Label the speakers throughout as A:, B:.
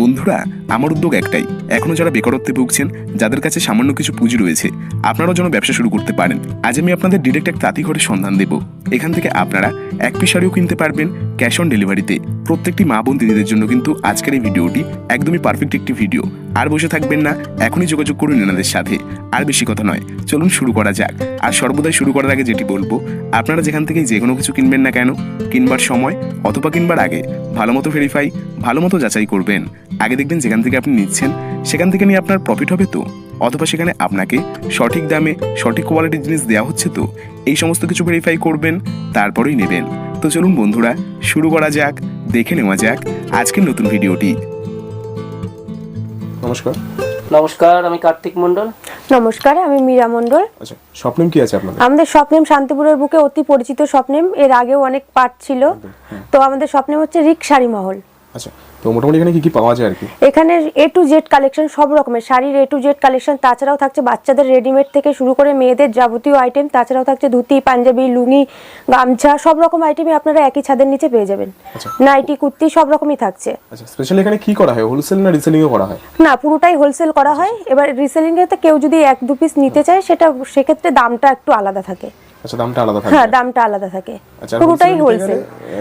A: বন্ধুরা, আমার উদ্যোগ একটাই। এখনও যারা বেকারত্বে ভুগছেন, যাদের কাছে সামান্য কিছু পুঁজি রয়েছে, আপনারাও যেন ব্যবসা শুরু করতে পারেন। আজ আমি আপনাদের ডিরেক্ট এক তাঁতি ঘরের সন্ধান দেব। এখান থেকে আপনারা এক পিস শাড়িও কিনতে পারবেন ক্যাশ অন ডেলিভারিতে প্রত্যেকটি মা বোন দিদিদের জন্য কিন্তু আজকের এই ভিডিওটি একদমই পারফেক্ট একটি ভিডিও আর বসে থাকবেন না, এখনই যোগাযোগ করুন এনাদের সাথে। আর বেশি কথা নয়, চলুন শুরু করা যাক। আর সর্বদাই শুরু করার আগে যেটি বলব, আপনারা যেখান থেকে যে কোনো কিছু কিনবেন না কেন, কিনবার সময় অথবা কিনবার আগে ভালো মতো ভেরিফাই ভালো মতো যাচাই করবেন। আগে দেখবেন যেখান থেকে আপনি নিচ্ছেন সেখান থেকে নিয়ে আপনার প্রফিট হবে তো? অথবা সেখানে আপনাকে সঠিক দামে সঠিক কোয়ালিটির জিনিস দেওয়া হচ্ছে তো? এই সমস্ত কিছু ভেরিফাই করবেন তারপরেই নেবেন। তো চলুন বন্ধুরা শুরু করা যাক দেখে নেওয়া যাক আজকের নতুন ভিডিওটি।
B: নমস্কার।
C: নমস্কার আমি কার্তিক মন্ডল
D: নমস্কার আমি মীরা মণ্ডল।
B: আচ্ছা স্বপ্নেম কি আছে আপনাদের?
D: আমাদের স্বপ্নেম শান্তিপুরের বুকে অতি পরিচিত স্বপ্নেম এর আগেও অনেক পার্ট ছিল। তো আমাদের স্বপ্নেম হচ্ছে রিক শাড়ি মহল।
B: আচ্ছা তো মোটামুটি এখানে কি কি পাওয়া যায় আর কি?
D: এখানে এ টু জেড কালেকশন সব রকমের শাড়ির এ টু জেড কালেকশন তাছাড়াও থাকছে বাচ্চাদের রেডিমেড থেকে শুরু করে মেয়েদের যাবতীয় আইটেম তাছাড়াও থাকছে ধুতি পাঞ্জাবি লুঙ্গি গামছা সব রকম আইটেমই আপনারা একই ছাদের নিচে পেয়ে যাবেন।
B: আচ্ছা।
D: নাইটি কুর্তি সব রকমই থাকছে।
B: আচ্ছা স্পেশালি এখানে কি করা হয়? হোলসেল না রিসেলিংও করা হয়?
D: না পুরোটাই হোলসেল করা হয়। এবার রিসেলিং এতে কেউ যদি এক দু পিস নিতে চায় সেটা সেক্ষেত্রে দামটা একটু আলাদা থাকে।
B: আচ্ছা দামটা আলাদা থাকে
D: হ্যাঁ দামটা আলাদা থাকে।
B: আচ্ছা আর
D: পুরোটাই হোলসেল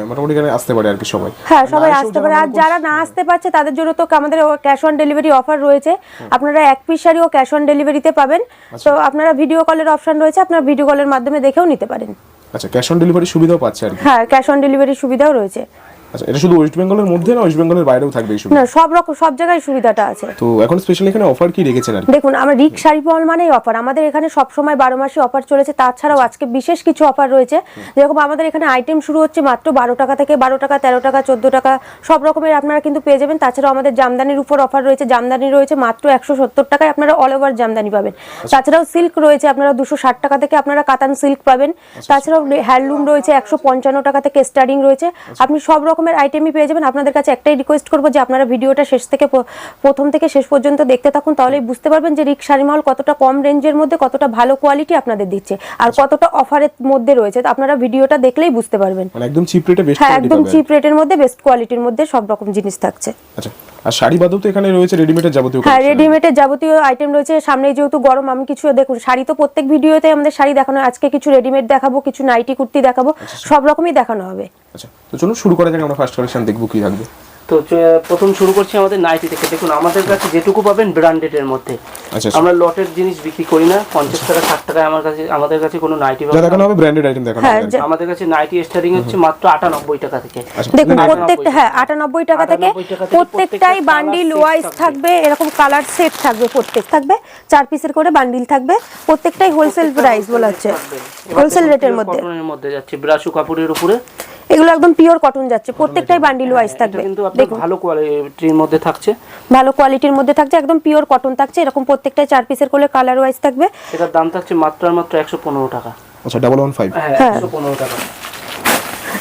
B: মোটামুটি এখানে আসতে পারে আর কি সবাই।
D: হ্যাঁ সবাই আসতে
B: যারা
D: পারে আর যারা না আসতে পারছে তাদের জন্য তো আমাদের ক্যাশ অন ডেলিভারি অফার রয়েছে। আপনারা এক পিস শাড়িও ক্যাশ অন ডেলিভারিতে পাবেন। তো আপনারা ভিডিও কলের অপশন রয়েছে। আপনারা ভিডিও কলের মাধ্যমে দেখেও নিতে পারেন।
B: আচ্ছা ক্যাশ অন ডেলিভারি সুবিধাও পাচ্ছে আর
D: হ্যাঁ ক্যাশ অন ডেলিভারি সুবিধাও রয়েছে।
B: আচ্ছা এটা শুধু ওয়েস্ট বেঙ্গলের মধ্যে না ওয়েস্ট বেঙ্গলের বাইরেও থাকবে এই
D: না সব রকম সব জায়গায় সুবিধাটা আছে।
B: তো এখন স্পেশালি এখানে অফার কি রেখেছেন আর
D: দেখুন আমরা রিক শাড়ি মহল মানেই অফার আমাদের এখানে সব সময় বারো মাসে অফার চলেছে তাছাড়াও আজকে বিশেষ কিছু অফার রয়েছে। যেরকম আমাদের এখানে আইটেম শুরু হচ্ছে মাত্র বারো টাকা থেকে বারো টাকা তেরো টাকা চোদ্দ টাকা সব রকমের আপনারা কিন্তু পেয়ে যাবেন। তাছাড়াও আমাদের জামদানির উপর অফার রয়েছে। জামদানি রয়েছে মাত্র একশো সত্তর টাকায় আপনারা অল ওভার জামদানি পাবেন। তাছাড়াও সিল্ক রয়েছে আপনারা দুশো ষাট টাকা থেকে আপনারা কাতান সিল্ক পাবেন। তাছাড়াও হ্যান্ডলুম রয়েছে একশো পঞ্চান্ন টাকা থেকে স্টার্টিং রয়েছে। আপনি সব রকমের আইটেমই পেয়ে যাবেন। আপনাদের কাছে একটাই রিকোয়েস্ট করব যে আপনারা ভিডিওটা শেষ থেকে প্রথম থেকে শেষ পর্যন্ত দেখতে থাকুন তাহলেই বুঝতে পারবেন যে রিক শাড়িমহল কতটা কম রেঞ্জের মধ্যে কতটা ভালো কোয়ালিটি আপনাদের দিচ্ছে আর কতটা অফারের মধ্যে রয়েছে। আপনারা ভিডিওটা দেখলেই বুঝতে পারবেন।
B: মানে একদম চিপ রেটে বেস্ট
D: হ্যাঁ একদম চিপ রেটের মধ্যে বেস্ট কোয়ালিটির মধ্যে সব রকম জিনিস থাকছে।
B: আচ্ছা। আর শাড়ি বাদেও তো এখানে রয়েছে রেডিমেডের যাবতীয়
D: হ্যাঁ। রেডিমেডের যাবতীয় আইটেম রয়েছে। সামনে যেহেতু গরম আমি কিছু দেখুন শাড়ি তো প্রত্যেক ভিডিওতে আমাদের শাড়ি দেখানো আজকে কিছু রেডিমেড দেখাবো কিছু নাইটি কুর্তি দেখাবো সব রকমই দেখানো হবে।
B: আচ্ছা তো চলুন শুরু করা যাক আমরা ফার্স্ট কালেকশন দেখব কি থাকবে।
C: তো প্রথম শুরু করছি আমাদের নাইটি থেকে। দেখুন আমাদের কাছে যেটুকু পাবেন ব্র্যান্ডেড এর মধ্যে।
B: আচ্ছা আচ্ছা।
C: আমরা লটের জিনিস বিক্রি করি না পঞ্চাশ টাকা ষাট টাকায় আমার কাছে আমাদের কাছে কোনো নাইটি পাবেন
B: দেখানো
C: না।
B: হবে ব্র্যান্ডেড আইটেম দেখানো
D: হ্যাঁ,
C: আমাদের কাছে নাইটি স্টার্টিং হচ্ছে মাত্র আটানব্বই টাকা থেকে।
B: আচ্ছা
D: দেখুন প্রত্যেকটা হ্যাঁ আটানব্বই টাকা থেকে
C: 98 টাকা থেকে
D: প্রত্যেকটাই বান্ডিল ওয়াইজ
C: থাকবে।
D: থাকবে এরকম কালার সেট থাকবে প্রত্যেক থাকবে চার পিসের করে বান্ডিল থাকবে প্রত্যেকটাই হোলসেল প্রাইস বলা হচ্ছে। হোলসেল রেটের মধ্যে।
C: মধ্যে যাচ্ছে ব্রাশু কাপড়ের উপরে।
D: এগুলো একদম পিওর কটন যাচ্ছে। প্রত্যেকটাই বান্ডিল ওয়াইজ থাকবে।
C: কিন্তু ভালো কোয়ালিটির মধ্যে থাকছে।
D: ভালো কোয়ালিটির মধ্যে থাকছে একদম পিওর কটন থাকছে। এরকম প্রত্যেকটাই চার পিসের করে কালার ওয়াইজ থাকবে।
C: সেটার দাম থাকছে মাত্র মাত্র একশো পনেরো টাকা।
B: আচ্ছা ডাবল ওয়ান ফাইভ
C: হ্যাঁ
D: হ্যাঁ।
C: একশো পনেরো টাকা।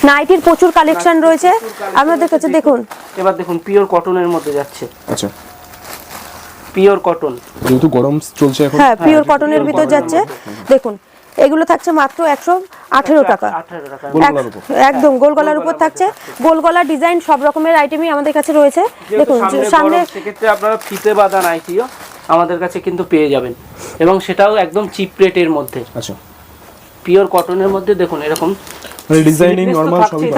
D: নাইটির প্রচুর কালেকশন রয়েছে। আপনাদের কাছে দেখুন।
C: এবার দেখুন পিওর কটনের মধ্যে যাচ্ছে।
B: আচ্ছা।
C: পিওর কটন
B: যেহেতু গরম চলছে এখন।
D: হ্যাঁ পিওর কটনের ভিতর যাচ্ছে। দেখুন এগুলো থাকছে মাত্র একশো আঠেরো টাকা।
C: আঠারো টাকা।
B: গোলগলার উপর।
D: এক- একদম গোল গলার উপর থাকছে। গোল গলা ডিজাইন সব রকমের আইটেমই আমাদের কাছে রয়েছে। দেখুন
C: সামনে সেক্ষেত্রে আপনারা ফিতে বাঁধা নাইটিও আমাদের কাছে কিন্তু পেয়ে যাবেন। এবং সেটাও একদম চিপ রেটের মধ্যে।
B: আচ্ছা।
C: পিওর কটনের মধ্যে দেখুন এরকম
B: মানে ডিজাইনিং নরমাল সবই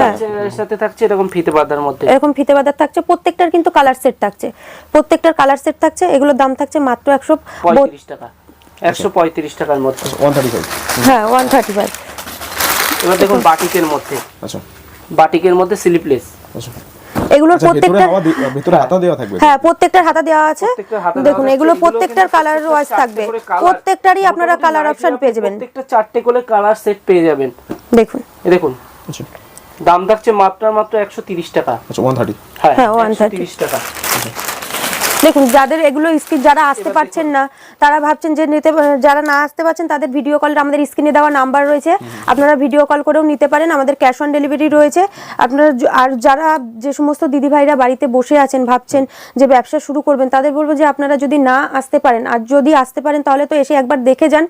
C: এর সাথে থাকছে এরকম ফিতে বাঁধার মধ্যে।
D: এরকম ফিতে থাকছে প্রত্যেকটার কিন্তু কালার সেট থাকছে। প্রত্যেকটার কালার সেট থাকছে এগুলোর দাম থাকছে মাত্র একশো
C: পঁয়ত্রিশ টাকা। একশো পঁয়ত্রিশ টাকার মধ্যে।
D: হ্যাঁ ওয়ান থার্টি ফাইভ
C: এবার দেখুন বাটিকের মধ্যে।
B: আচ্ছা।
C: বাটিকের মধ্যে স্লিপলেস
B: আচ্ছা।
D: এগুলোর
B: আচ্ছা
D: প্রত্যেকটা
B: হাওয়া হাতা দেওয়া থাকবে।
D: হ্যাঁ প্রত্যেকটার হাতা দেওয়া আছে। দেখুন এগুলো প্রত্যেকটার কালার ওয়াইজ থাকবে। প্রত্যেকটারই আপনারা কালার অপশন পেয়ে যাবেন।
C: প্রত্যেকটা চারটে করে কালার সেট পেয়ে যাবেন।
D: দেখুন।
C: দেখুন।
B: আচ্ছা।
C: দাম থাকছে মাত্র মাত্র একশো তিরিশ টাকা।
B: আচ্ছা
C: হ্যাঁ
D: হ্যাঁ, 130
C: তিরিশ টাকা।
D: দেখুন যাদের এগুলো স্ক্রিন যারা আসতে পারছেন না তারা ভাবছেন যে নিতে যারা না আসতে পারছেন তাদের ভিডিও কল আমাদের স্ক্রিনে দেওয়া নাম্বার রয়েছে। আপনারা ভিডিও কল করেও নিতে পারেন আমাদের ক্যাশ অন ডেলিভারি রয়েছে। আপনারা আর যারা যে সমস্ত দিদি ভাইরা বাড়িতে বসে আছেন ভাবছেন যে ব্যবসা শুরু করবেন তাদের বলব যে আপনারা যদি না আসতে পারেন আর যদি আসতে পারেন তাহলে তো এসে একবার দেখে যান।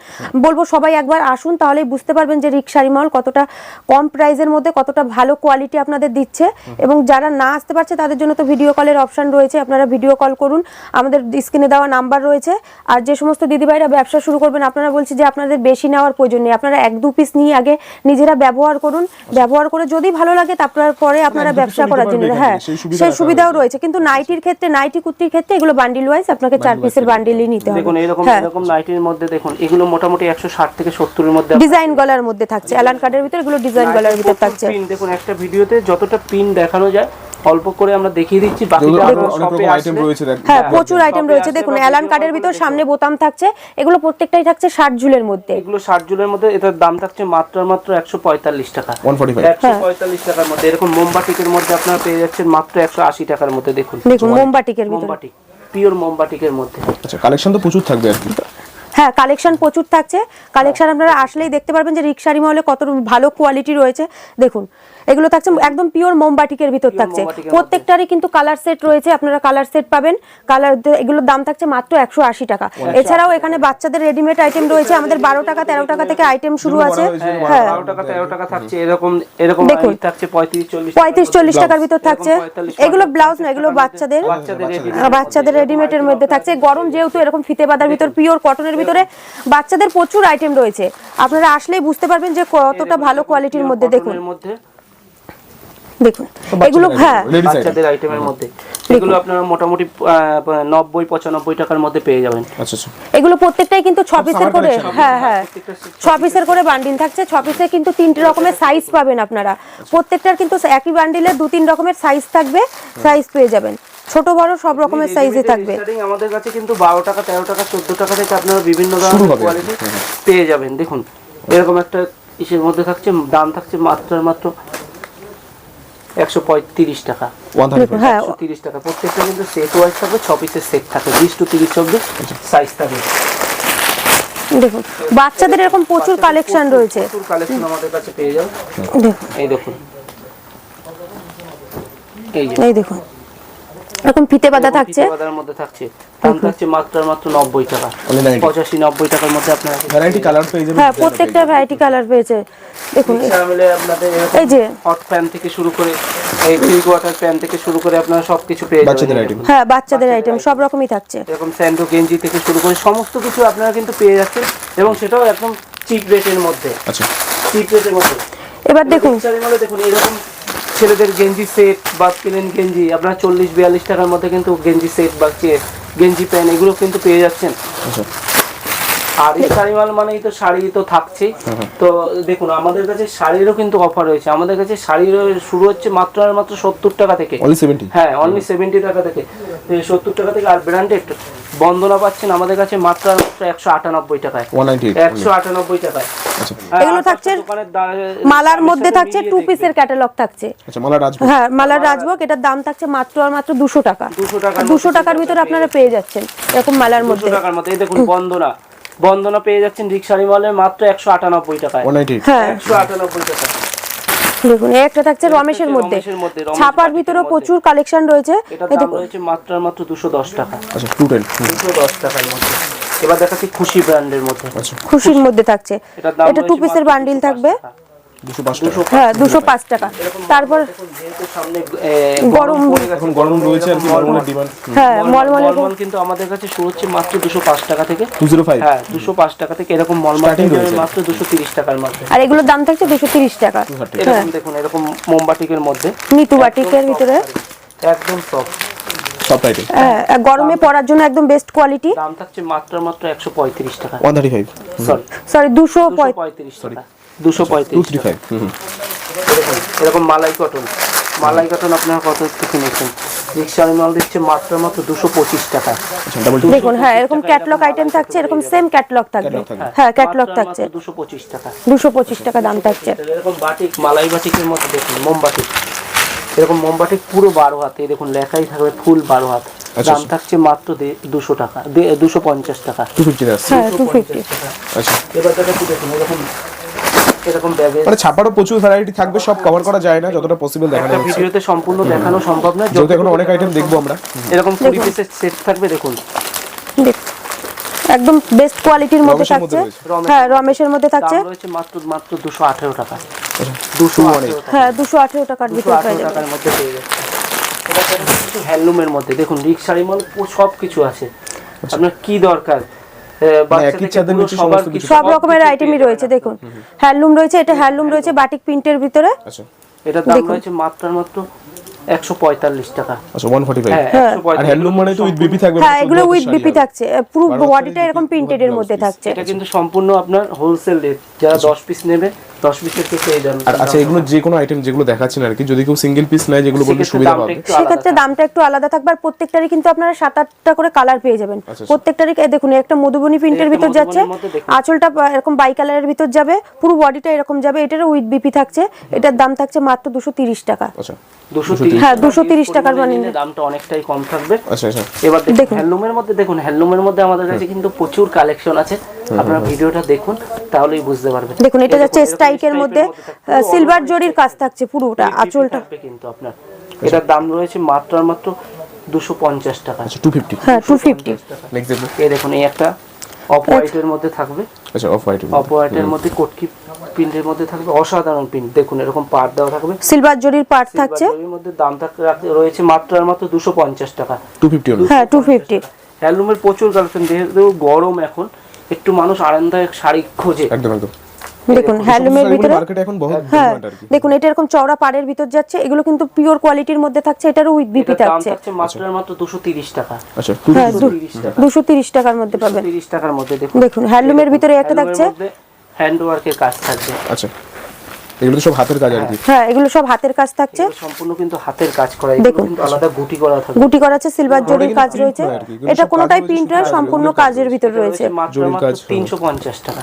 D: বলব সবাই একবার আসুন তাহলেই বুঝতে পারবেন যে রিক্সারি মল কতটা কম প্রাইসের মধ্যে কতটা ভালো কোয়ালিটি আপনাদের দিচ্ছে। এবং যারা না আসতে পারছে তাদের জন্য তো ভিডিও কলের অপশন রয়েছে আপনারা ভিডিও কল করুন। আমাদের স্ক্রিনে দেওয়া নাম্বার রয়েছে। আর যে সমস্ত দিদিভাইরা ব্যবসা শুরু করবেন আপনারা বলছি যে আপনাদের বেশি নেওয়ার প্রয়োজন নেই। আপনারা এক দু পিস নিয়ে আগে নিজেরা ব্যবহার করুন। ব্যবহার করে যদি ভালো লাগে তারপর পরে আপনারা ব্যবসা করার জন্য হ্যাঁ
B: সেই
D: সুবিধাও রয়েছে। কিন্তু নাইটির ক্ষেত্রে নাইটি কুর্তির ক্ষেত্রে এগুলো বান্ডিল ওয়াইজ আপনাকে চার পিসের বান্ডিলই নিতে হবে।
C: দেখুন এরকম
D: হ্যাঁ।
C: এরকম নাইটির মধ্যে দেখুন এগুলো মোটামুটি একশো ষাট থেকে সত্তরের মধ্যে
D: ডিজাইন গলার মধ্যে থাকছে। অ্যালান কার্ডের ভিতরে এগুলো ডিজাইন গলার ভিতরে থাকছে।
C: দেখুন একটা ভিডিওতে যতটা পিন দেখানো যায় অল্প করে আমরা দেখিয়ে দিচ্ছি বাকিটা
B: যেগুলো
C: আপনারা
B: অনেক
C: শপে
B: আইটেম রয়েছে
D: হ্যাঁ
C: হ্যাঁ,
D: প্রচুর আইটেম রয়েছে। দেখুন অ্যালান কার্ডের ভিতর সামনে বোতাম থাকছে এগুলো প্রত্যেকটাই থাকছে ষাট ঝুলের মধ্যে।
C: এগুলো ষাট জুলের মধ্যে এটার দাম থাকছে মাত্র মাত্র একশো পঁয়তাল্লিশ টাকা।
B: ওয়ান ফর্টি ফাইভ
C: একশো পঁয়তাল্লিশ টাকার মধ্যে এরকম মোমবাটিকের মধ্যে আপনারা পেয়ে যাচ্ছেন মাত্র একশো আশি টাকার মধ্যে দেখুন।
D: দেখুন মোমবাটিকের ভিতরে।
C: মোমবাটিক পিওর মোমবাটিকের মধ্যে।
B: আচ্ছা কালেকশন তো প্রচুর থাকবে আর কি।
D: হ্যাঁ কালেকশন প্রচুর থাকছে। কালেকশন আপনারা আসলেই দেখতে পারবেন যে রিক্সারি মহলে কত ভালো কোয়ালিটি রয়েছে। দেখুন এগুলো থাকছে একদম পিওর মোমবাটিকের ভিতর থাকছে। প্রত্যেকটারই কিন্তু কালার সেট রয়েছে আপনারা কালার সেট পাবেন। কালার এগুলোর দাম থাকছে মাত্র একশো আশি টাকা। এছাড়াও এখানে বাচ্চাদের রেডিমেড আইটেম রয়েছে আমাদের বারো টাকা তেরো টাকা থেকে আইটেম শুরু আছে। হ্যাঁ।
C: বারো টাকা তেরো টাকা থাকছে এরকম এরকম
D: দেখুন।
C: পঁয়ত্রিশ চল্লিশ
D: টাকার ভিতর থাকছে। এগুলো ব্লাউজ না এগুলো বাচ্চাদের
C: বাচ্চাদের
D: রেডিমেডের মধ্যে থাকছে। গরম যেহেতু এরকম ফিতে বাঁধার ভিতর পিওর কটনের ভিতরে বাচ্চাদের প্রচুর আইটেম রয়েছে। আপনারা আসলেই বুঝতে পারবেন যে কতটা ভালো কোয়ালিটির মধ্যে দেখুন।
C: কটনের
D: দেখুন এগুলো হ্যাঁ।
C: বাচ্চাদের আইটেমের মধ্যে। এগুলো আপনারা মোটামুটি নব্বই পঁচানব্বই টাকার মধ্যে পেয়ে যাবেন।
B: আচ্ছা আচ্ছা।
D: এগুলো প্রত্যেকটাই কিন্তু পিসের করে হ্যাঁ হ্যাঁ। ছ পিসের করে বান্ডিল থাকছে। পিসে কিন্তু তিনটে রকমের সাইজ পাবেন আপনারা। প্রত্যেকটার কিন্তু একই বান্ডিলে দু তিন রকমের সাইজ থাকবে সাইজ পেয়ে যাবেন। ছোট বড় সব রকমের সাইজে থাকবে।
C: আমাদের কাছে কিন্তু বারো টাকা তেরো টাকা চোদ্দ টাকা থেকে আপনারা বিভিন্ন ধরনের। কোয়ালিটি পেয়ে যাবেন। দেখুন এরকম একটা ইসের মধ্যে থাকছে দাম থাকছে মাত্র মাত্র একশো পঁয়ত্রিশ টাকা।
D: হ্যাঁ
C: তিরিশ টাকা। প্রত্যেকটা কিন্তু সেট ওয়াইজ থাকবে ছ পিসের সেট থাকে বিশ টু তিরিশ অব্দি সাইজ থাকবে।
D: দেখুন বাচ্চাদের এরকম প্রচুর কালেকশন রয়েছে।
C: প্রচুর কালেকশন আমাদের কাছে পেয়ে যাবেন। এই দেখুন। এই
D: দেখুন। এরকম ফিতে বাঁধা থাকছে?
C: বাজারের মধ্যে থাকছে। দাম থাকছে মাত্র মাত্র নব্বই টাকা।
B: Only 90
C: পঁচাশি নব্বই টাকার মধ্যে আপনারা
B: ভ্যারাইটি কালার পেয়ে যাবেন।
D: হ্যাঁ প্রত্যেকটা ভ্যারাইটি কালার পেয়েছে। দেখুন।
C: মিলে আপনাদের
D: এই যে।
C: হট প্যান থেকে শুরু করে এই ফ্রিজ ওয়াটার প্যান থেকে শুরু করে আপনারা সবকিছু পেয়ে যাবেন বাচ্চাদের
B: আইটেম
D: হ্যাঁ বাচ্চাদের আইটেম সব রকমই থাকছে।
C: এরকম স্যান্ডো গেঞ্জি থেকে শুরু করে সমস্ত কিছু আপনারা কিন্তু পেয়ে যাচ্ছেন এবং সেটাও একদম চিপ রেটের মধ্যে।
B: আচ্ছা।
C: চিপ রেটের মধ্যে।
D: এবার দেখুন।
C: দেখুন এরকম ছেলেদের গেঞ্জি সেট বা প্লেন গেঞ্জি, আপনার চল্লিশ, বিয়াল্লিশ টাকার মধ্যে কিন্তু গেঞ্জি সেট বা গেঞ্জি প্যান্ট, এগুলো কিন্তু পেয়ে যাচ্ছেন।
B: আচ্ছা।
C: আর এই শাড়ি মানেই তো শাড়ি তো থাকছেই তো দেখুন আমাদের কাছে শাড়িরও কিন্তু অফার রয়েছে। আমাদের কাছে শাড়ির শুরু হচ্ছে মাত্র আর মাত্র সত্তর টাকা থেকে। হ্যাঁ অনলি সেভেন্টি টাকা থেকে। সত্তর টাকা থেকে আর ব্র্যান্ডেড বন্দনা পাচ্ছেন আমাদের কাছে মাত্র আর একশো আটানব্বই টাকায়। একশো আটানব্বই টাকায়।
B: আচ্ছা।
D: এগুলো থাকছে মালার মধ্যে থাকছে টু। পিসের ক্যাটালগ থাকছে।
B: আচ্ছা
D: হ্যাঁ মালার রাজভোগ এটার দাম থাকছে মাত্র আর মাত্র দুশো টাকা।
C: 200 টাকার
D: দুশো টাকার ভিতরে আপনারা পেয়ে যাচ্ছেন এরকম মালার মধ্যে।
C: টাকার মধ্যে। দেখুন বন্দনা। বন্দনা পেয়ে যাচ্ছেন রিক্সারি মলে মাত্র একশো আটানব্বই টাকায়।
D: হ্যাঁ।
C: একশো আটানব্বই টাকা।
D: দেখুন একটা থাকছে রমেশের মধ্যে।
C: রমেশের
D: ছাপার ভিতরে প্রচুর কালেকশন রয়েছে। এটা
C: রয়েছে মাত্র মাত্র দুশো দশ টাকা।
B: আচ্ছা টু টেন
C: দুশো দশ টাকার মধ্যে। এবার দেখাচ্ছি খুশি ব্র্যান্ডের মধ্যে।
B: আচ্ছা।
D: খুশির মধ্যে থাকছে। এটা টু পিসের বান্ডিল থাকবে। হ্যাঁ দুশো পাঁচ টাকা। তারপর
C: দেখুন যেহেতু সামনে এ,
D: গরম
B: এখন গরম রয়েছে আর কি মলমলের ডিমান্ড
D: হ্যাঁ মলমলের
C: মলমল কিন্তু আমাদের কাছে শুরু হচ্ছে মাত্র দুশো পাঁচ টাকা থেকে।
B: টু জিরো ফাইভ
C: হ্যাঁ দুশো পাঁচ টাকা থেকে এরকম মলমল
B: Starting
C: পেয়ে যাবেন
B: রয়েছে।
C: মাত্র দুশো তিরিশ টাকার মধ্যে।
D: আর এগুলোর দাম থাকছে দুশো তিরিশ টাকা।
C: এরকম দেখুন এরকম মোমবাটিকের মধ্যে।
D: নিতু বাটিকের ভিতরে।
C: একদম সফট
B: সব আইটেম
D: হ্যাঁ গরমে পরার জন্য একদম বেস্ট কোয়ালিটি
C: দাম থাকছে মাত্র মাত্র একশো পঁয়ত্রিশ টাকা।
B: One thirty five
C: sorry
D: sorry দুশো
C: পঁয়ত্রিশ টাকা। দুশো পঁয়ত্রিশ। এরকম মালাই কটন মালাই কটন আপনারা কত কিনেছেন রিক্সা মাল দিচ্ছে মাত্র মাত্র দুশো পঁচিশ টাকা।
B: আচ্ছা
D: দেখুন হ্যাঁ এরকম ক্যাটলগ আইটেম থাকছে এরকম সেম ক্যাটলগ থাকবে। হ্যাঁ ক্যাটলগ থাকছে।
C: দুশো পঁচিশ টাকা।
D: দুশো পঁচিশ টাকা দাম থাকছে।
C: এরকম বাটিক মালাই বাটিকের মধ্যে দেখুন মোমবাটিক এরকম মোমবাটি পুরো বারো হাত এই দেখুন লেখাই থাকবে ফুল বারো হাত।
B: আচ্ছা,
C: দাম থাকছে মাত্র দুশো টাকা দুশো পঞ্চাশ টাকা।
B: টু ফিফটি আসছে
D: হ্যাঁ
B: আচ্ছা
C: এবার দেখুন এরকম এরকম ব্যাগের
B: মানে ছাপারও প্রচুর ভ্যারাইটি থাকবে সব কভার করা যায় না যতটা পসিবল দেখানো
C: একটা
B: যাচ্ছে।
C: ভিডিওতে সম্পূর্ণ দেখানো সম্ভব নয়
B: যেহেতু এখন অনেক আইটেম দেখব আমরা।
C: এরকম কুড়ি পিসের সেট থাকবে দেখুন।
D: একদম বেস্ট কোয়ালিটির মধ্যে থাকছে। হ্যাঁ রমেশের মধ্যে থাকছে।
C: দাম রয়েছে মাত্র মাত্র দুশো আঠেরো টাকা।
B: আচ্ছা,
C: দুশো
B: two one
C: আঠেরো
B: eight।
C: টাকা।
D: হ্যাঁ দুশো আঠেরো টাকার ভিতরে পেয়ে
C: আঠেরো
D: যাবেন।
C: টাকার মধ্যে পেয়ে যাচ্ছে এটা হ্যান্ডলুমের মধ্যে। দেখুন রিক্সারি মাল সব কিছু আছে আপনার কি দরকার? কিছু।
D: সব রকমের আইটেমই রয়েছে দেখুন। হ্যান্ডলুম রয়েছে এটা হ্যান্ডলুম রয়েছে বাটিক প্রিন্টের ভিতরে।
B: এটা
C: এটার দাম। রয়েছে মাত্র মাত্র একশো পঁয়তাল্লিশ টাকা।
B: আচ্ছা ওয়ান ফর্টি ফাইভ
C: হ্যাঁ।
D: হ্যাঁ।
B: আর হ্যান্ডলুম মানে তো উইথ বিপি থাকবে
D: হ্যাঁ
B: মানে
D: এগুলো উইথ বিপি থাকছে। পুরো বডিটা এরকম প্রিন্টেড এর মধ্যে থাকছে।
C: এটা কিন্তু সম্পূর্ণ আপনার হোলসেল রেট যারা দশ পিস নেবে দশ পিসের পেয়ে যাবেন
B: আর আচ্ছা এগুলো যে কোনো আইটেম যেগুলো দেখাচ্ছেন আর কি। যদি কেউ সিঙ্গেল পিস নেয় যেগুলো বললে সুবিধা পাবে।
D: সেক্ষেত্রে দামটা একটু আলাদা থাকবে আর প্রত্যেকটারই কিন্তু আপনারা সাত আটটা করে কালার পেয়ে যাবেন।
B: আচ্ছা।
D: প্রত্যেকটারই দেখুন একটা মধুবনী প্রিন্টের ভিতর যাচ্ছে। আঁচলটা এরকম বাই কালারের ভিতর যাবে। পুরো বডিটা এরকম যাবে। এটারও উইথ বিপি থাকছে। এটার দাম থাকছে মাত্র দুশো তিরিশ টাকা।
B: আচ্ছা
C: দুশো
D: হ্যাঁ, 230 টাকার মানে
C: দামটা অনেকটাই কম থাকবে।
B: আচ্ছা আচ্ছা।
C: এবার দেখুন। হ্যান্ডলুমের মধ্যে দেখুন হ্যান্ডলুমের মধ্যে আমাদের কাছে কিন্তু প্রচুর কালেকশন আছে। আপনারা ভিডিওটা দেখুন তাহলেই বুঝতে পারবেন।
D: দেখুন এটা যাচ্ছে স্ট্রাইকের মধ্যে সিলভার জরির কাজ থাকছে পুরোটা আঁচলটা।
C: কিন্তু আপনার। এটার দাম রয়েছে মাত্র আর মাত্র দুশো পঞ্চাশ টাকা।
B: আচ্ছা টু ফিফটি
D: হ্যাঁ টু ফিফটি
C: এই দেখুন এই একটা অফ হোয়াইটের মধ্যে থাকবে।
B: আচ্ছা অফ হোয়াইট
C: অফ হোয়াইটের মধ্যে কটকি প্রিন্টের মধ্যে থাকবে অসাধারণ প্রিন্ট দেখুন এরকম পার্ট দেওয়া থাকবে।
D: সিলভার জরির পার্ট থাকছে।
C: এর মধ্যে দাম থাক- রাখ- রয়েছে মাত্র আর মাত্র দুশো পঞ্চাশ টাকা।
B: টু ফিফটি হলো।
D: হ্যাঁ টু ফিফটি
C: হ্যান্ডলুমের প্রচুর কালেকশন যেহেতু গরম এখন একটু মানুষ আরামদায়ক শাড়ি খোঁজে।
B: একদম একদম।
D: দেখুন হ্যান্ডলুমের ভিতরে
B: মার্কেটে এখন বহুত
D: হ্যাঁ
B: ডিমান্ড আর কি।
D: দেখুন এটা এরকম চওড়া পাড়ের ভিতর যাচ্ছে এগুলো কিন্তু পিওর কোয়ালিটির মধ্যে থাকছে এটারও উইথ বিপি থাকছে।
C: থাকছে মাত্র আর মাত্র দুশো তিরিশ টাকা।
B: আচ্ছা টু
D: হ্যাঁ
C: দুশো তিরিশ টাকা।
D: টাকার মধ্যে পাবেন।
C: তিরিশ টাকার মধ্যে দেখুন।
D: দেখুন হ্যান্ডলুমের ভিতরে একটা থাকছে।
C: হ্যান্ড ওয়ার্কের কাজ থাকবে।
B: আচ্ছা। এগুলো সব হাতের কাজ আর কি।
D: হ্যাঁ এগুলো সব হাতের কাজ থাকছে।
C: সম্পূর্ণ কিন্তু হাতের কাজ করা এগুলো কিন্তু আলাদা গুটি করা থাকবে
D: গুটি করা আছে সিলভার জরির কাজ রয়েছে। এটা কোনোটাই প্রিন্ট নয় সম্পূর্ণ কাজের ভিতর রয়েছে
C: মাত্র
B: জরির
C: মাত্র
B: কাজ,
C: তিনশো পঞ্চাশ টাকা।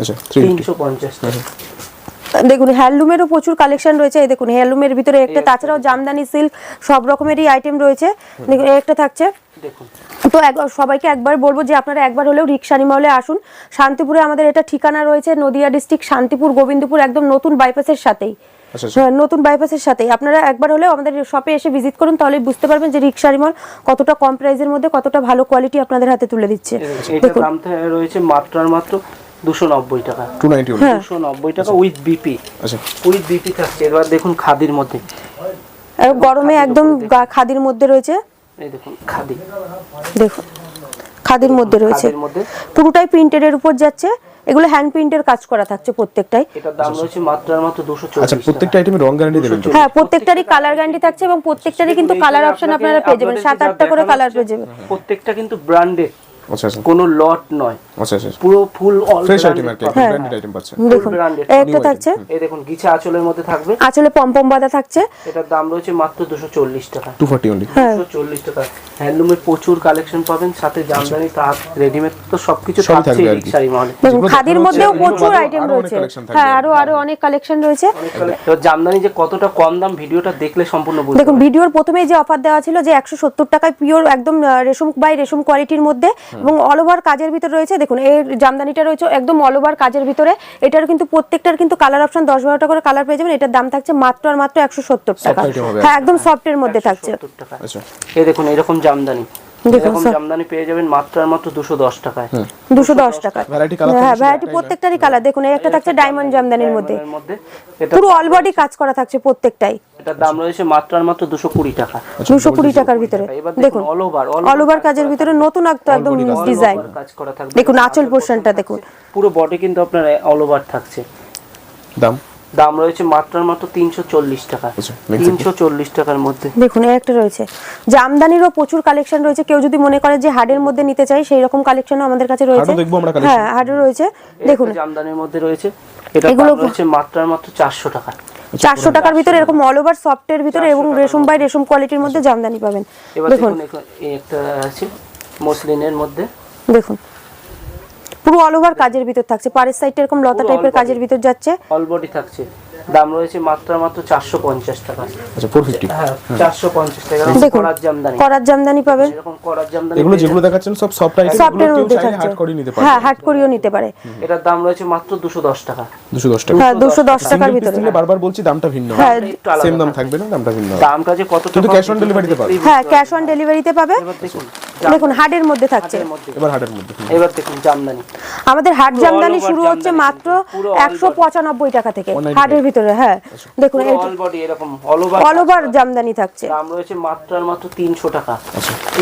B: আচ্ছা থ্রি ফিফটি
C: তিনশো পঞ্চাশ টাকা।
D: দেখুন হ্যান্ডলুমেরও প্রচুর কালেকশন রয়েছে। এই দেখুন হ্যান্ডলুমের ভিতরে একটা তাছাড়াও জামদানি সিল্ক সব রকমেরই আইটেম রয়েছে। দেখুন একটা থাকছে।
C: দেখুন।
D: তো একবার সবাইকে একবার বলব যে আপনারা একবার হলেও রিক্সানি মহলে আসুন। শান্তিপুরে আমাদের এটা ঠিকানা রয়েছে নদিয়া ডিস্ট্রিক্ট শান্তিপুর গোবিন্দপুর একদম নতুন বাইপাসের সাথেই।
B: আচ্ছা আচ্ছা।
D: হ্যাঁ, নতুন বাইপাসের সাথেই। আপনারা একবার হলেও আমাদের শপে এসে ভিজিট করুন তাহলে বুঝতে পারবেন যে রিক্সারি মল কতটা কম প্রাইসের মধ্যে কতটা ভালো কোয়ালিটি আপনাদের হাতে তুলে দিচ্ছে। দেখুন
C: রয়েছে মাত্রার মাত্র দুশো নব্বই টাকা।
D: হ্যাঁ।
C: দুশো নব্বই টাকা উইথ বিপি।
B: আচ্ছা।
C: উইথ বিপি থাকছে। এবার দেখুন খাদির মধ্যে।
D: গরমে একদম খাদির মধ্যে রয়েছে।
C: এই দেখুন খাদি।
D: দেখুন খাদির মধ্যে রয়েছে। পুরোটাই প্রিন্টের উপর যাচ্ছে এগুলো হ্যান্ড প্রিন্টের কাজ করা থাকছে প্রত্যেকটাই।
C: এটার দাম রয়েছে মাত্র আর মাত্র 240
B: আচ্ছা প্রত্যেকটা আইটেমে রং গ্যারান্টি দেবেন তো?
D: হ্যাঁ প্রত্যেকটারই কালার গ্যারান্টি থাকছে এবং প্রত্যেকটারই কিন্তু কালার অপশন আপনারা পেয়ে যাবেন। সাত আটটা করে কালার পেয়ে যাবেন।
C: প্রত্যেকটা কিন্তু ব্র্যান্ডেড
B: আচ্ছা আচ্ছা।
C: কোনো লট নয়।
B: আচ্ছা আচ্ছা
C: পুরো ফুল অল
B: ফ্রেশ আইটেম আর কি ব্র্যান্ডেড আইটেম পাচ্ছেন।
D: দেখুন একটা থাকছে।
C: এই দেখুন গিছা আঁচলের মধ্যে থাকবে।
D: আঁচলে পম্পম বাঁধা থাকছে।
C: এটার দাম রয়েছে মাত্র দুশো চল্লিশ টাকা।
B: টু ফর্টি অনলি
D: হ্যাঁ।
C: দুশো চল্লিশ টাকা। হ্যান্ডলুমের প্রচুর কালেকশন পাবেন সাথে জামদানি তাঁত রেডিমেড তো সবকিছু থাকছে
B: থাকবে আর কি।
C: রিক্সারি মহলে
D: দেখুন খাদির মধ্যেও প্রচুর আইটেম
B: আরও
D: রয়েছে। হ্যাঁ আরও আরও অনেক কালেকশন রয়েছে।
C: এবার জামদানি যে কতটা কম দাম ভিডিওটা দেখলে সম্পূর্ণ বুঝতে
D: দেখুন ভিডিওর প্রথমেই যে অফার দেওয়া ছিল যে একশো সত্তর টাকায় পিওর একদম রেশম বাই রেশম কোয়ালিটির মধ্যে এবং অল ওভার কাজের ভিতর রয়েছে দেখুন এই জামদানিটা রয়েছে একদম অল ওভার কাজের ভিতরে। এটার কিন্তু প্রত্যেকটার কিন্তু কালার অপশন দশ বারোটা করে কালার পেয়ে যাবেন। এটার দাম থাকছে মাত্র আর মাত্র একশো সত্তর টাকা। হ্যাঁ একদম সফটের মধ্যে থাকছে।
C: 70 টাকা।
B: আচ্ছা
C: এই দেখুন এরকম জামদানি। এরকম
D: sir।
C: জামদানি পেয়ে যাবেন মাত্র আর মাত্র দুশো দশ টাকায়।
D: হ্যাঁ ভ্যারাইটি প্রত্যেকটারই কালার দেখুন এই একটা থাকছে ডায়মন্ড জামদানির মধ্যে।
C: এটা
D: পুরো অল বডি কাজ করা থাকছে প্রত্যেকটাই।
C: এটার দাম রয়েছে মাত্র আর মাত্র দুশো কুড়ি টাকা।
D: দুশো কুড়ি টাকার ভিতরে।
C: এবার
D: দেখুন
C: দেখুন অল ওভার
D: অল ওভার কাজের ভিতরে নতুন একটা একদম ডিজাইন
C: কাজ করা থাকবে।
D: দেখুন আঁচল পোর্শনটা দেখুন।
C: পুরো বডি কিন্তু আপনার অল ওভার থাকছে।
B: দাম?
C: দাম রয়েছে মাত্র মাত্র তিনশো চল্লিশ টাকা।
B: আচ্ছা,
C: তিনশো চল্লিশ টাকার মধ্যে।
D: দেখুন একটা রয়েছে। জামদানিরও প্রচুর কালেকশন রয়েছে। কেউ যদি মনে করে যে হার্ডের মধ্যে নিতে চাই সেই রকম কালেকশনও আমাদের কাছে রয়েছে।
B: হার্ডও দেখব আমরা
D: হ্যাঁ হার্ডও রয়েছে। দেখুন।
C: জামদানির মধ্যে রয়েছে এটা
D: এগুলো
C: রয়েছে মাত্র আর মাত্র চারশো টাকা।
D: চারশো টাকার ভিতরে এরকম অল ওভার সফটের ভিতরে এবং রেশম বাই রেশম কোয়ালিটির মধ্যে জামদানি পাবেন। দেখুন
C: দেখুন। এখানে এই একটা আছে মসলিনের মধ্যে।
D: দেখুন। পুরো অল ওভার কাজের ভিতর থাকছে। পাড়ের সাইডটা এরকম লতা টাইপের কাজের ভিতর যাচ্ছে।
C: অল বডি থাকছে। দাম রয়েছে মাত্র মাত্র চারশো পঞ্চাশ টাকা।
B: আচ্ছা ফোর ফিফটি
C: হ্যাঁ চারশো পঞ্চাশ টাকা।
D: দেখুন
C: করার জামদানি।
D: করার জামদানি পাবেন।
C: এরকম করার জামদানি
B: এগুলো যেগুলো দেখাচ্ছেন সব সফট আইটেম
D: সফটের মধ্যে থাকছে।
B: হার্ড করে নিতে পারে
D: হ্যাঁ হাট করিও নিতে পারে।
C: এটার দাম রয়েছে মাত্র দুশো দশ টাকা।
B: দুশো দশ টাকা?
D: হ্যাঁ দুশো দশ টাকার ভিতরে।
B: নিলে বারবার বলছি দামটা ভিন্ন।
D: হ্যাঁ
B: সেম দাম থাকবে না দামটা ভিন্ন। হবে
C: দামটা যে কত
B: কিন্তু cash on delivery তে পাবে।
D: হ্যাঁ ক্যাশ অন ডেলিভারিতে পাবে।
C: এবার দেখুন।
D: দেখুন হাটের মধ্যে থাকছে।
B: এবার হাটের মধ্যে
C: এবার দেখুন জামদানি।
D: আমাদের হাট জামদানি শুরু হচ্ছে মাত্র
C: পুরো all
D: একশো পঁচানব্বই টাকা থেকে। হাটের ভিতরে হ্যাঁ। দেখুন
C: পুরো অল বডি এরকম all over
D: all over Jamdani থাকছে।
C: দাম রয়েছে মাত্র আর মাত্র তিনশো টাকা।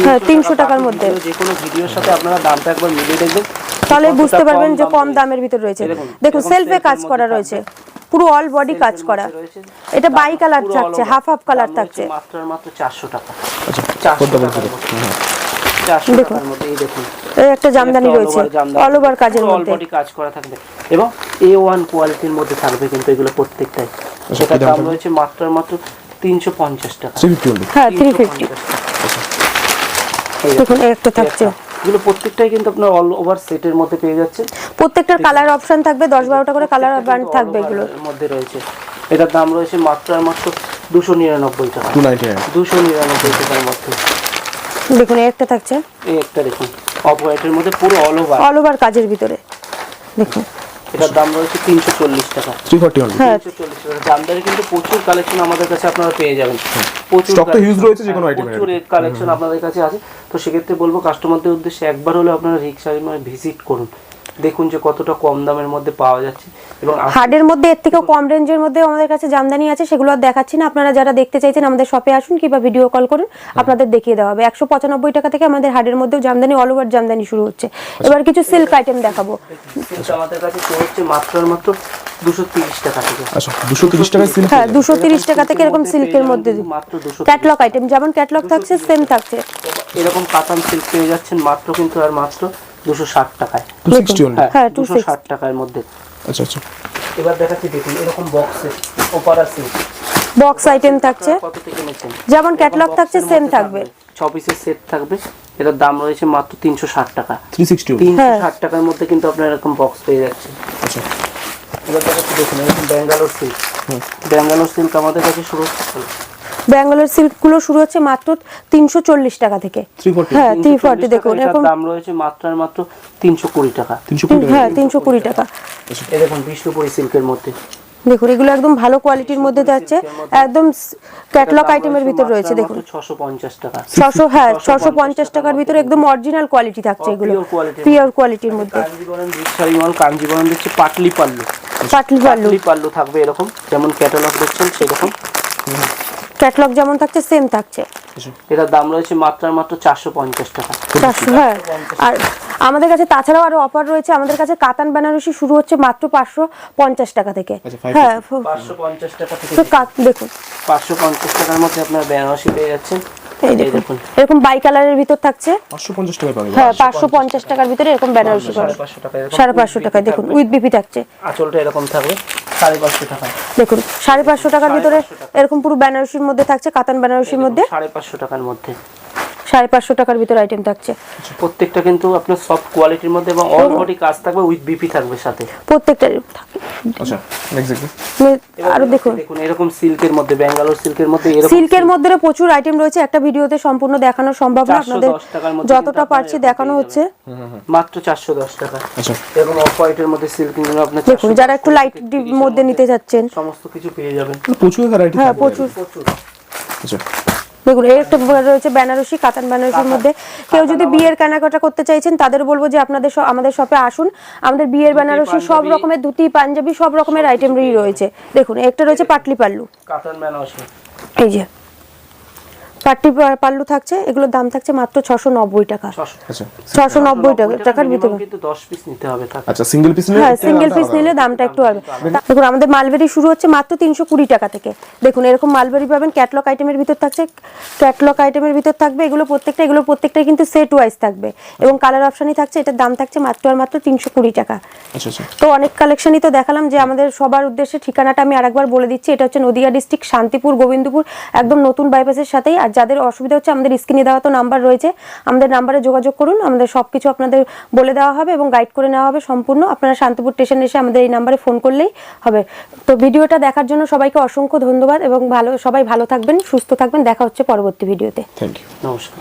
D: হ্যাঁ,
C: 300
D: 300 টাকার মধ্যে।
C: যে কোনো ভিডিওর সাথে আপনারা দামটা একবার মিলিয়ে দেখবেন।
D: তাহলে বুঝতে পারবেন যে কম দামের ভিতর রয়েছে। দেখুন সেলফে কাজ করা রয়েছে। পুরো অল বডি কাজ করা। এটা বাই কালার থাকছে হাফ হাফ কালার থাকছে।
C: মাত্র আর মাত্র চারশো টাকা।
B: আচ্ছা
C: চারশো
B: পদ্মা
C: টাকার
B: বলতে
C: মধ্যে। চারশো
D: দেখুন।
C: টাকার মধ্যে এই দেখুন।
D: এই একটা জামদানি
C: একটা all
D: রয়েছে
C: over জামদানি।
D: অল ওভার কাজের
C: পুরো all
D: মধ্যে।
C: body কাজ করা থাকবে। এবং এ ওয়ান কোয়ালিটির মধ্যে থাকবে কিন্তু এগুলো প্রত্যেকটাই। সেটার
B: কি দাম
C: দাম
B: থাকবে?
C: রয়েছে মাত্র আর মাত্র তিনশো পঞ্চাশ টাকা।
B: থ্রি ফিফটি অনলি
D: হ্যাঁ থ্রি ফিফটি
C: 350 টাকা। এই
D: দেখুন এই একটা থাকছে।
C: এগুলো প্রত্যেকটাই কিন্তু আপনার অল ওভার সেটের মধ্যে পেয়ে যাচ্ছেন।
D: প্রত্যেকটার কালার অপশন থাকবে দশ বারোটা করে কালার থাকবে এগুলো
C: এর মধ্যে রয়েছে। এটার দাম রয়েছে মাত্র আর মাত্র দুশো নিরানব্বই টাকা।
B: টু নাইনটি নাইন
C: দুশো নিরানব্বই টাকার মধ্যে।
D: দেখুন এই একটা থাকছে।
C: এই একটা দেখুন অফ হোয়াইটের মধ্যে পুরো অল ওভার
D: অল ওভার কাজের ভিতরে। দেখুন।
C: এটার দাম রয়েছে তিনশো চল্লিশ টাকা।
B: থ্রি ফর্টি
D: হ্যাঁ।
C: তিনশো চল্লিশ টাকা। জামদানি কিন্তু প্রচুর কালেকশন আমাদের কাছে আপনারা পেয়ে যাবেন। প্রচুর
B: স্টক তো
C: হিউজ
B: রয়েছে যে কোনো
C: হ্যাঁ,
B: এর।
C: প্রচুর কালেকশন আপনাদের কাছে আছে। তো সেক্ষেত্রে বলব কাস্টমারদের উদ্দেশ্যে একবার হলে আপনারা রিক্সা ভিজিট করুন। দেখুন যে কতটা কম দামের মধ্যে পাওয়া যাচ্ছে এবং
D: হার্ডের মধ্যে এর থেকেও কম রেঞ্জের মধ্যে আমাদের কাছে জামদানি আছে সেগুলো আর দেখাচ্ছি না। আপনারা যারা দেখতে চাইছেন আমাদের শপে আসুন কিংবা ভিডিও কল করুন আপনাদের দেখিয়ে দেওয়া হবে। একশো পঁচানব্বই টাকা থেকে আমাদের হার্ডের মধ্যেও জামদানি অল ওভার জামদানি শুরু হচ্ছে। এবার কিছু সিল্ক আইটেম দেখাবো।
C: আমাদের কাছে চলছে মাত্র মাত্র দুশো তিরিশ টাকা থেকে।
B: আচ্ছা দুশো তিরিশ টাকায় সিল্ক
D: হ্যাঁ দুশো তিরিশ টাকা থেকে এরকম সিল্কের মধ্যে ক্যাটলগ আইটেম যেমন ক্যাটলগ থাকছে সেম থাকছে।
C: এরকম কাতান সিল্ক পেয়ে যাচ্ছেন মাত্র কিন্তু আর মাত্র দুশো ষাট টাকায়।
D: হ্যাঁ,
C: দুশো
D: 260
C: ষাট টাকার মধ্যে।
B: আচ্ছা আচ্ছা।
C: এবার দেখাচ্ছি দেখুন এরকম বক্সে ওপারা সিল্ক
D: বক্স আইটেম থাকছে।
C: কত থেকে নিচ্ছেন?
D: যেমন ক্যাটলগ থাকছে সেম থাকবে।
C: ছ পিসের সেট থাকবে। এটার দাম রয়েছে মাত্র তিনশো ষাট টাকা। তিনশো। ষাট। টাকার মধ্যে কিন্তু আপনার এরকম বক্স পেয়ে যাচ্ছেন।
B: আচ্ছা।
C: এবার দেখাচ্ছি দেখুন এরকম ব্যাঙ্গালোর সিল্ক ব্যাঙ্গালোর সিল্ক আমাদের কাছে শুরু।
D: ব্যাঙ্গালোর সিল্কগুলো শুরু হচ্ছে মাত্র তিনশো চল্লিশ টাকা থেকে। হ্যাঁ থ্রি ফর্টি দেখুন এরকম
C: দাম রয়েছে মাত্রার মাত্র তিনশো কুড়ি টাকা।
D: হ্যাঁ তিনশো কুড়ি টাকা।
C: বিষ্ণুপুরি সিল্কের মধ্যে।
D: দেখুন এগুলো একদম ভালো কোয়ালিটির মধ্যে যাচ্ছে। একদম ক্যাটলগ আইটেমের ভিতর রয়েছে দেখুন।
C: ছশো পঞ্চাশ টাকা।
D: ছশো হ্যাঁ ছশো পঞ্চাশ টাকার ভিতরে একদম অরিজিনাল কোয়ালিটি থাকছে এগুলো। পিওর কোয়ালিটির মধ্যে।
C: কাঞ্জিবরম বিশারি মাল কাঞ্জিবরম দিচ্ছে পাটলি পাল্লু
D: পাটলি পাল্লু
C: পাটলি পাল্লু থাকবে এরকম। যেমন ক্যাটালগ দেখছেন সেরকম।
D: ক্যাটলগ যেমন থাকছে সেম থাকছে।
C: এটার দাম রয়েছে মাত্র মাত্র চারশো পঞ্চাশ টাকা।
D: চারশো হ্যাঁ। আর আমাদের কাছে তাছাড়াও আরও অফার রয়েছে। আমাদের কাছে কাতান বেনারসি শুরু হচ্ছে মাত্র পাঁচশো পঞ্চাশ টাকা থেকে।
B: আচ্ছা, 550
D: হ্যাঁ
C: পাঁচশো পঞ্চাশ টাকা থেকে।
D: তো কাত দেখুন।
C: পাঁচশো পঞ্চাশ টাকার মধ্যে আপনার বেনারসি পেয়ে যাচ্ছেন।
D: এই দেখুন। এরকম বাই কালারের ভিতর থাকছে।
B: পাঁচশো পঞ্চাশ টাকায় পাবে
D: হ্যাঁ পাঁচশো পঞ্চাশ টাকার ভিতরে এরকম বেনারসি
C: সাড়ে
D: পাবেন।
C: পাঁচশো টাকা এরকম
D: সাড়ে পাঁচশো টাকায় দেখুন উইথ বিপি থাকছে।
C: আঁচলটা এরকম থাকবে। টাকা
D: দেখুন সাড়ে পাঁচশো টাকার ভিতরে এরকম পুরো বেনারসির মধ্যে থাকছে কাতান বেনারসির মধ্যে।
C: সাড়ে পাঁচশো টাকার মধ্যে।
D: সাড়ে পাঁচশো টাকার ভিতরে আইটেম থাকছে।
C: প্রত্যেকটা কিন্তু আপনার সফট কোয়ালিটির মধ্যে এবং অল বডি কাজ থাকবে উইথ বিপি থাকবে সাথে।
D: প্রত্যেকটা
B: আচ্ছা
D: আরও দেখুন।
C: দেখুন এরকম সিল্কের মধ্যে ব্যাঙ্গালোর সিল্কের মধ্যে
D: সিল্কের মধ্যে প্রচুর আইটেম রয়েছে একটা ভিডিওতে সম্পূর্ণ দেখানো সম্ভব না আপনাদের যতটা পারছি দেখানো হচ্ছে।
C: মাত্র চারশো দশ টাকা।
B: আচ্ছা।
C: এরকম অফ হোয়াইটের মধ্যে সিল্ক নিলে আপনার
D: দেখুন যারা একটু লাইট
C: থেকে 30 এর
D: মধ্যে নিতে যাচ্ছেন
C: সমস্ত কিছু পেয়ে যাবেন।
B: প্রচুর ভ্যারাইটি
D: হ্যাঁ প্রচুর।
C: প্রচুর।
B: আচ্ছা।
D: দেখুন এর একটা রয়েছে বেনারসি কাতান বেনারসির মধ্যে। কেউ যদি বিয়ের কেনাকাটা করতে চাইছেন তাদের বলব যে আপনাদের আমাদের শপে আসুন। আমাদের বিয়ের বেনারসি সব রকমের ধুতি পাঞ্জাবি সব রকমের আইটেমই রয়েছে। দেখুন একটা রয়েছে পাটলি পাল্লু
C: কাতান বেনারসি।
D: এই যে। পাটলি পাল্লু থাকছে এগুলোর দাম থাকছে মাত্র ছশো নব্বই টাকা।
C: ছশো
B: আচ্ছা।
D: নব্বই টাকা টাকার ভিতরে।
C: কিন্তু দশ পিস নিতে হবে তার
B: আচ্ছা সিঙ্গেল পিস
D: হ্যাঁ সিঙ্গেল পিস নিলে দামটা একটু হবে দেখুন আমাদের মালবেরি শুরু হচ্ছে মাত্র তিনশো কুড়ি টাকা থেকে। দেখুন এরকম মালবেরি পাবেন ক্যাটলগ আইটেমের ভিতর থাকছে ক্যাটলগ আইটেমের ভিতর থাকবে এগুলো প্রত্যেকটা এগুলো প্রত্যেকটাই কিন্তু সেট ওয়াইজ থাকবে। এবং কালার অপশনই থাকছে এটার দাম থাকছে মাত্র আর মাত্র তিনশো কুড়ি টাকা।
B: আচ্ছা আচ্ছা।
D: তো অনেক কালেকশনই তো দেখালাম যে আমাদের সবার উদ্দেশ্যে ঠিকানাটা আমি আরেকবার বলে দিচ্ছি। এটা হচ্ছে নদিয়া ডিস্ট্রিক্ট শান্তিপুর গোবিন্দপুর একদম নতুন বাইপাসের সাথেই। আর যাদের অসুবিধা হচ্ছে আমাদের স্ক্রিনে দেওয়া তো নাম্বার রয়েছে আমাদের নাম্বারে যোগাযোগ করুন আমাদের সব কিছু আপনাদের বলে দেওয়া হবে এবং গাইড করে নেওয়া হবে সম্পূর্ণ। আপনারা শান্তিপুর স্টেশনে এসে আমাদের এই নাম্বারে ফোন করলেই হবে। তো ভিডিওটা দেখার জন্য সবাইকে অসংখ্য ধন্যবাদ এবং ভালো সবাই ভালো থাকবেন সুস্থ থাকবেন। দেখা হচ্ছে পরবর্তী ভিডিওতে
B: থ্যাংক ইউ
C: নমস্কার।